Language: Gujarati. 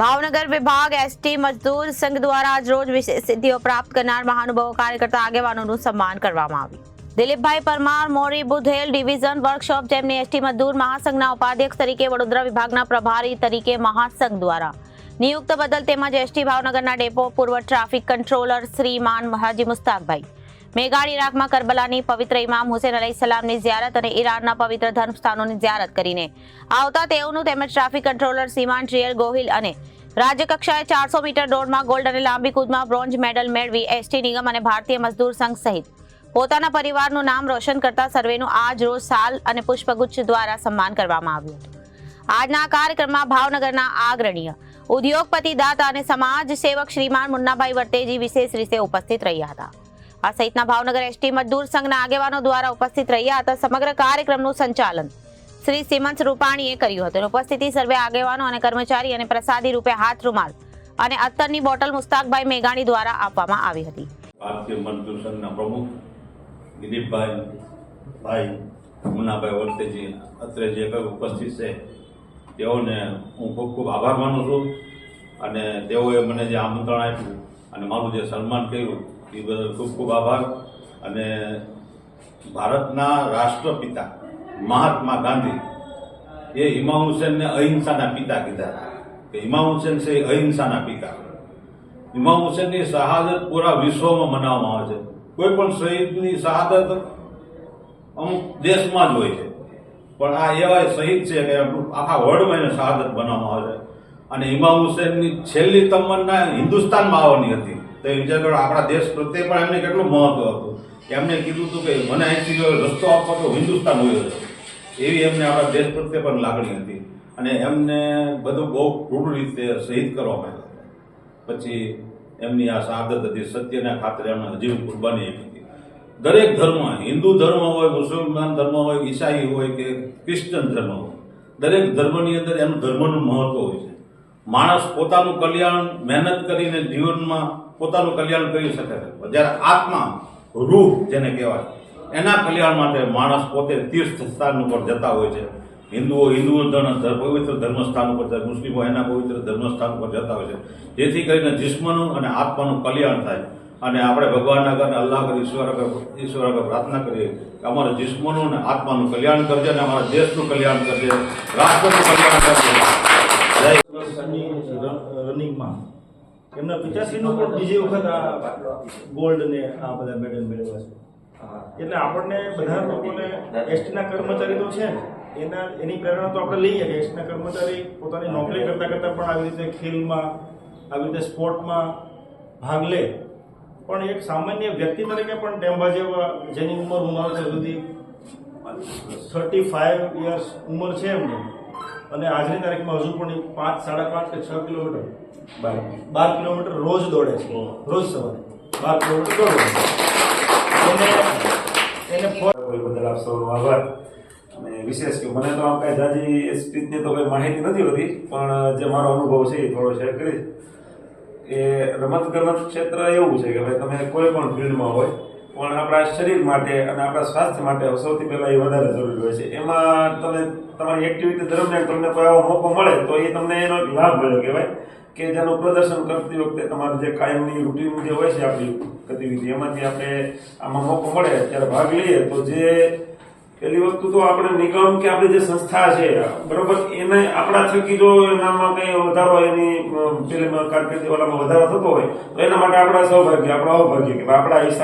ભાવનગર વિભાગ એસટી મજદૂર સંઘ દ્વારા આજ રોજ વિશેષ સિદ્ધિઓ પ્રાપ્ત કરનાર મહાનુભાવો કાર્યકર્તા આગેવાનોનું સન્માન કરવામાં આવ્યું. દિલીપભાઈ પરમાર, મોરી બુધેલ ડિવિઝન વર્કશોપ, જેમની એસટી મજદૂર મહાસંઘના ઉપાધ્યક્ષ તરીકે વડોદરા વિભાગના પ્રભારી તરીકે મહાસંઘ દ્વારા નિયુક્ત બદલ તેમજ એસટી ભાવનગરના ડેપો, પૂર્વ ટ્રાફિક કંટ્રોલર શ્રીમાન મહાજી મુસ્તાકભાઈ મેગાડ ઇરાકમાં કરબલાની પવિત્ર ઇમામ હુસેન અલી સલામની ઝિયારત અને ઈરાનના પવિત્ર ધર્મસ્થાનોની ઝિયારત કરીને. આવતા તેઓનું તેમજ ટ્રાફિક કંટ્રોલર સીમાન ટ્રિયલ ગોહિલ અને રાજ્યકક્ષાએ ચારસો મીટર દોડમાં ગોલ્ડ અને લાંબી કૂદમાં બ્રોન્ઝ મેડલ મેળવી એસટી નિગમ અને ભારતીય મજદૂર સંઘ સહિત. પોતાના પરિવારનું નામ રોશન કરતા સર્વેનું આજ રોજ સાલ અને પુષ્પગુચ્છ દ્વારા સન્માન કરવામાં આવ્યું હતું. આજના કાર્યક્રમમાં ભાવનગરના આગ્રણીય, ઉદ્યોગપતિ દાતા અને સમાજ સેવક શ્રીમાન મુન્નાભાઈ વર્તેજી વિશેષ રીતે ઉપસ્થિત રહ્યા હતા. આ સહિતના ભાવનગર એસટી મજદૂર સંઘના આગેવાનો દ્વારા ઉપસ્થિત રહ્યા હતા સમગ્ર કાર્યક્રમનું સંચાલન. શ્રી સીમંત રૂપાણીએ કર્યું હતું. ઉપસ્થિતિ સર્વે આગેવાનો અને કર્મચારી અને પ્રસાદી રૂપે હાથ રૂમાલ અને અત્તરની બોટલ મુસ્તાકભાઈ મેઘાણી દ્વારા આપવામાં આવી હતી. ભારતીય મજદૂર સંઘના પ્રમુખ દિલીપભાઈ, ભાઈ મુન્નાભાઈ વર્તેજી, અત્રે જે કંઈ ઉપસ્થિત છે, તેઓને હું ખૂબ ખૂબ આભાર માનું છું. અને તેઓએ મને જે આમંત્રણ આપ્યું અને મારું જે સન્માન કર્યું એ બદલ ખૂબ ખૂબ આભાર. અને ભારતના રાષ્ટ્રપિતા મહાત્મા ગાંધી એ ઇમામ હુસેનને અહિંસાના પિતા કીધા કે ઇમામ હુસેન છે અહિંસાના પિતા. ઇમામ હુસેનની શહાદત પૂરા વિશ્વમાં મનાવવામાં આવે છે. કોઈ પણ શહીદની શહાદત અમુક દેશમાં જ હોય છે. પણ આ એવા શહીદ છે કે આખા વર્લ્ડમાં એને શહાદત બનાવવામાં આવે છે. અને ઇમામ હુસેનની છેલ્લી તમન્ના હિન્દુસ્તાનમાં આવવાની હતી. તો એમ વિચાર આપણા દેશ પ્રત્યે પણ એમને કેટલું મહત્વ હતું. એમને કીધું હતું કે મને અહીંથી રસ્તો આપવો તો હિન્દુસ્તાન હોય છે એવી એમને આપણા દેશ પ્રત્યે પણ લાગણી હતી. અને એમને બધું બહુ ક્રૂર રીતે શહીદ કરવામાં આવ્યા પછી એમની આ શહાદત હતી સત્યના ખાતરે એમણે હજી કુરબાની આપી હતી. દરેક ધર્મ, હિન્દુ ધર્મ હોય, મુસલમાન ધર્મ હોય, ઈસાઈ હોય કે ક્રિશ્ચન ધર્મ હોય, દરેક ધર્મની અંદર એનું ધર્મનું મહત્વ હોય છે. માણસ પોતાનું કલ્યાણ મહેનત કરીને જીવનમાં પોતાનું કલ્યાણ કરી શકે છે. જ્યારે આત્મા રૂહ જેને કહેવાય, એના કલ્યાણ માટે માણસ પોતે તીર્થ સ્થાન ઉપર જતા હોય છે. હિન્દુઓ હિન્દુ ધર્મ પવિત્ર ધર્મસ્થાન ઉપર જાય, મુસ્લિમો એના પવિત્ર ધર્મસ્થાન ઉપર જતા હોય છે. જેથી કરીને જિસ્મનું અને આત્માનું કલ્યાણ થાય. અને આપણે ભગવાનના ઘરને અલ્લાહ કરી ઈશ્વર આગળ ઈશ્વર આગળ પ્રાર્થના કરીએ કે અમારા જિસ્મનું અને આત્માનું કલ્યાણ કરજે અને અમારા દેશનું કલ્યાણ કરજે, રાષ્ટ્રનું કલ્યાણ કરજે. રનિંગમાં. એમના પિતાશ્રીનો પણ બીજી વખત આ ગોલ્ડ ને આ બધા મેડલ મેળવ્યા છે. એટલે આપણને બધા લોકોને એસટીના કર્મચારી તો છે. એના, એની પ્રેરણા તો આપણે લઈએ કે એસટીના કર્મચારી પોતાની નોકરી કરતા કરતા પણ આવી રીતે ખેલમાં, આવી રીતે સ્પોર્ટમાં ભાગ લે. પણ એક સામાન્ય વ્યક્તિ તરીકે પણ ટેમ્બા જેવા, જેની ઉંમર ઉંમર છે સુધી થર્ટી ફાઈવ યર્સ ઉંમર છે એમની. અને આજની તારીખમાં હજુ પણ પાંચ સાડા પાંચ કે છ કિલોમીટર બાર બાર કિલોમીટર રોજ દોડે છે. રોજ સવારે. બાર કિલોમીટર દોડે છે એને બદલ આપ સૌનો આભાર. અને વિશેષ કે મને તો આમ કાંઈ જાજી સ્પીચની તો કંઈ માહિતી નથી હોતી પણ જે મારો અનુભવ છે એ થોડો શેર કરીશ. એ રમત ગમત ક્ષેત્ર એવું છે કે ભાઈ તમે કોઈ પણ ફિલ્ડમાં હોય પણ આપણા શરીર માટે અને આપણા સ્વાસ્થ્ય માટે સૌથી પહેલાં એ વધારે જરૂરી હોય છે. એમાં તમે તમારી એક્ટિવિટી દરમિયાન તમને કોઈ આવો મોકો મળે, તો એ તમને એનો લાભ મળ્યો કહેવાય કે જેનું પ્રદર્શન કરતી વખતે તમારું જે કાયમની રૂટીન જે હોય છે આપણી ગતિવિધિ, એમાંથી આપણે આમાં મોકો મળે ત્યારે ભાગ લઈએ, તો જે પેલી વસ્તુ તો આપણે નિગમ કે આપણી જે સંસ્થા છે, બરોબર, એને આપણા થકી જો એનામાં કઈ વધારો એની પેલી કારકિર્દી ઓલામાં વધારો થતો હોય, તો એના માટે આપણા સૌભાગ્ય, આપણા અવભાગ્ય કે આપણા